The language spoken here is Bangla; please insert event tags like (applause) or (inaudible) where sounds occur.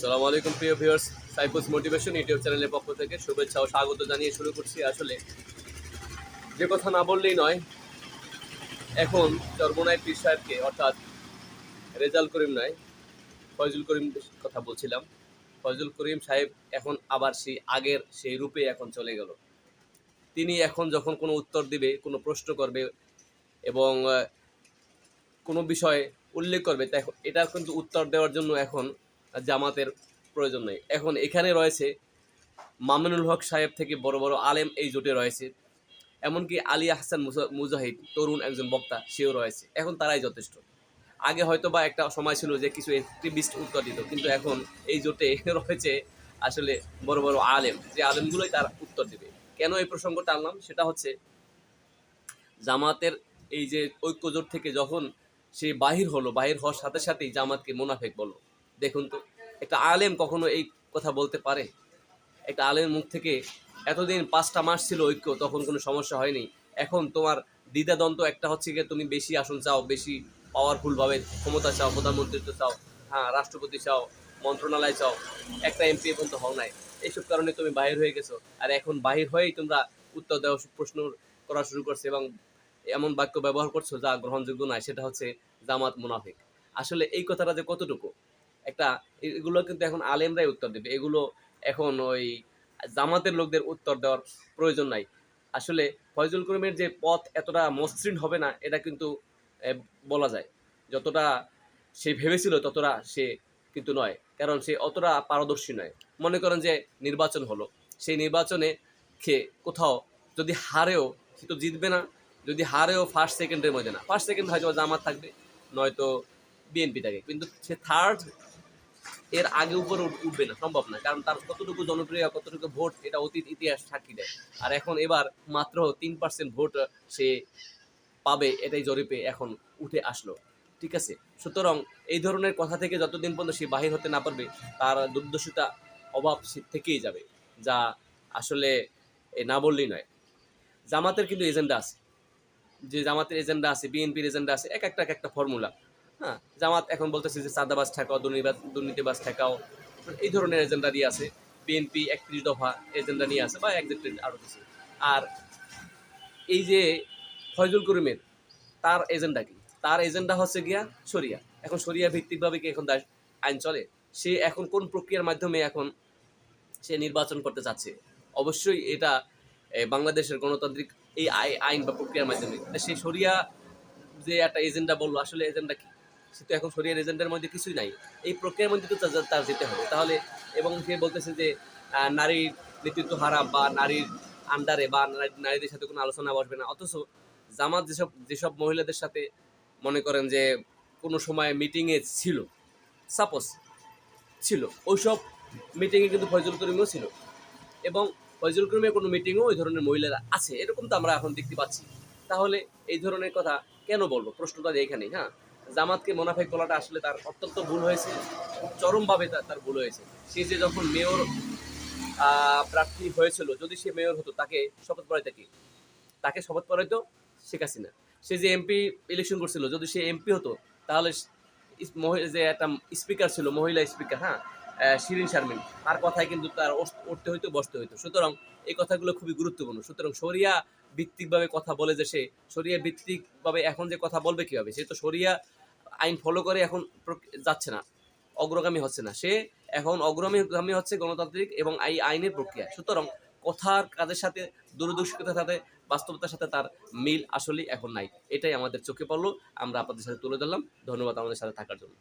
আসসালামু আলাইকুম, প্রিয় ভিউয়ার্স। সাইফুস মোটিভেশন ইউটিউব চ্যানেলের পক্ষ থেকে শুভেচ্ছা ও স্বাগত জানিয়ে শুরু করছি আসলে। যে কথা না বললেই নয়, এখন চরমোনাই পীর সাহেবকে, অর্থাৎ রেজাল করিম নয়, ফয়জুল করিম কথা বলছিলাম। ফয়জুল করিম সাহেব এখন আবার সেই আগের সেই রূপে এখন চলে গেল। তিনি এখন যখন কোনো উত্তর দিবে, কোনো প্রশ্ন করবে এবং কোনো বিষয়ে উল্লেখ করবে, তাই এটার কিন্তু উত্তর দেওয়ার জন্য এখন জামাতের প্রয়োজন নেই। এখন এখানে রয়েছে মামুনুল হক সাহেব থেকে বড় বড় আলেম এই জোটে রয়েছে। এমনকি আলী আহসান মুজা- মুজাহিদ তরুণ একজন বক্তা, সেও রয়েছে। এখন তারাই যথেষ্ট। আগে হয়তো বা একটা সময় ছিল যে কিছু অ্যাক্টিভিস্ট উত্তর দিত কিন্তু এখন এই জোটে (laughs) রয়েছে আসলে বড় বড় আলেম। যে আলেমগুলোই তার উত্তর দেবে। কেন এই প্রসঙ্গ টানলাম সেটা হচ্ছে জামাতের এই যে ঐক্য জোট থেকে যখন সে বাহির হলো, বাহির হওয়ার সাথে সাথেই জামাতকে মুনাফেক বলল দেখুন তো, একটা আলেম কখনো এই কথা বলতে পারে? একটা আলেমের মুখ থেকে এতদিন পাঁচটা মাস ছিল ঐক্য, তখন কোনো সমস্যা হয়নি। এখন তোমার দ্বিধাদ্বন্দ্ব একটা হচ্ছে গিয়ে তুমি বেশি আসন চাও, বেশি পাওয়ারফুলভাবে ক্ষমতা চাও, প্রধানমন্ত্রিত্ব চাও হ্যাঁ রাষ্ট্রপতি চাও, মন্ত্রণালয় চাও, একটা এমপি পর্যন্ত হও নাই। এইসব কারণে তুমি বাহির হয়ে গেছো। আর এখন বাহির হয়েই তোমরা উত্তর দেওয়া প্রশ্ন করা শুরু করছে এবং এমন বাক্য ব্যবহার করছ যা গ্রহণযোগ্য নয়, সেটা হচ্ছে জামাত মুনাফিক। আসলে এই কথাটা যে কতটুকু? একটা এগুলো কিন্তু এখন আলেমরাই উত্তর দেবে। এগুলো এখন ওই জামাতের লোকদের উত্তর দেওয়ার প্রয়োজন নাই। আসলে ফয়জুল করিমের যে পথ এতটা মসৃণ হবে না, এটা কিন্তু বলা যায়। যতটা সে ভেবেছিল ততটা সে কিন্তু নয়। কারণ সে অতটা পারদর্শী নয়। মনে করেন যে নির্বাচন হলো। সেই নির্বাচনে খেয়ে কোথাও যদি হারেও সে তো জিতবে না। যদি হারেও ফার্স্ট সেকেন্ডের মধ্যে না। ফার্স্ট সেকেন্ড হয়তো জামাত থাকবে, নয়তো বিএনপি থাকে। কিন্তু সে থার্ড এর আগে উপরে উঠবে না, সম্ভব না। কারণ তার কতটুকু জনপ্রিয়, কতটুকু ভোট, এটা অতীত ইতিহাস সাক্ষী দেয়। আর এখন এবার মাত্র তিন পার্সেন্ট ভোট সে পাবে, এটাই জরিপে এখন উঠে আসলো। ঠিক আছে? সুতরাং এই ধরনের কথা থেকে যতদিন পর্যন্ত সে বাহির হতে না পারবে, তার দুর্দশিতা, অভাব সে থেকেই যাবে, যা আসলে না বললেই নয়। জামাতের কিন্তু এজেন্ডা আছে। যে জামাতের এজেন্ডা আছে, বিএনপির এজেন্ডা আছে, এক একটা এক একটা ফর্মুলা হ্যাঁ জামাত এখন বলতেছে যে চাঁদাবাজ ঠেকাও দুর্নীতিবাজ ঠেকাও। এই ধরনের এজেন্ডা দিয়ে আছে। বিএনপি একত্রিশ দফা এজেন্ডা নিয়ে আছে বা একত্রিশ আরও কিছু। আর এই যে ফয়জুল করিমের, তার এজেন্ডা কি? তার এজেন্ডা হচ্ছে গিয়া শরিয়া। এখন শরিয়া ভিত্তিকভাবে কি এখন আইন চলে? সে এখন কোন প্রক্রিয়ার মাধ্যমে এখন সে নির্বাচন করতে চাচ্ছে? অবশ্যই এটা বাংলাদেশের গণতান্ত্রিক এই আই- আইন বা প্রক্রিয়ার মাধ্যমে। তা সেই শরিয়া যে একটা এজেন্ডা বলল, আসলে এজেন্ডা কি? সে তো এখন শরিয়ার এজেন্ডার মধ্যে কিছুই নাই। এই প্রক্রিয়ার মধ্যে তো তার- যেতে হবে। তাহলে এবং সে বলতেছে যে নারীর নেতৃত্ব হারাম বা নারীর আন্ডারে বা নারীদের সাথে কোনো আলোচনা বসবে না। অথচ জামাত যেসব যেসব মহিলাদের সাথে মনে করেন যে কোনো সময় মিটিংয়ে ছিল সাপোজ ছিল, ওইসব মিটিংয়ে কিন্তু ফয়জুল করিমও ছিল। এবং ফয়জুল করিমের কোনো মিটিংও ওই ধরনের মহিলারা আছে। এরকম তো আমরা এখন দেখতে পাচ্ছি। তাহলে এই ধরনের কথা কেন বলব? প্রশ্নটা এখানেই হ্যাঁ? জামাতকে মোনাফেক বলাটা আসলে তার অত্যন্ত ভুল হয়েছে, চরমভাবে তার ভুল হয়েছে। সে যে যখন মেয়র প্রার্থী হয়েছিল, যদি সে মেয়র হতো, তাকে শপথ পড়াইতে কি? তাকে শপথ পড়াইতো শেখ হাসিনা। সে যে এমপি ইলেকশন করছিল, যদি সে এমপি হতো, তাহলে যে একটা স্পিকার ছিল, মহিলা স্পিকার হ্যাঁ? শিরিন শারমিন। তার কথায় কিন্তু তার উঠতে হইতো, বসতে হইতো। সুতরাং এই কথাগুলো খুবই গুরুত্বপূর্ণ। সুতরাং শরিয়া ভিত্তিকভাবে কথা বলে যে সে, শরিয়া ভিত্তিকভাবে এখন যে কথা বলবে কীভাবে? সে তো শরিয়া আইন ফলো করে এখন যাচ্ছে না। অগ্রগামী হচ্ছে না। সে এখন অগ্রগামী হচ্ছে গণতান্ত্রিক এবং এই আইনের প্রক্রিয়া। সুতরাং কথার কাজের সাথে, দূরদর্শিতার সাথে, বাস্তবতার সাথে তার মিল আসলেই এখন নাই। এটাই আমাদের চোখে পড়ল। আমরা আপনাদের সাথে তুলে ধরলাম। ধন্যবাদ আমাদের সাথে থাকার জন্য।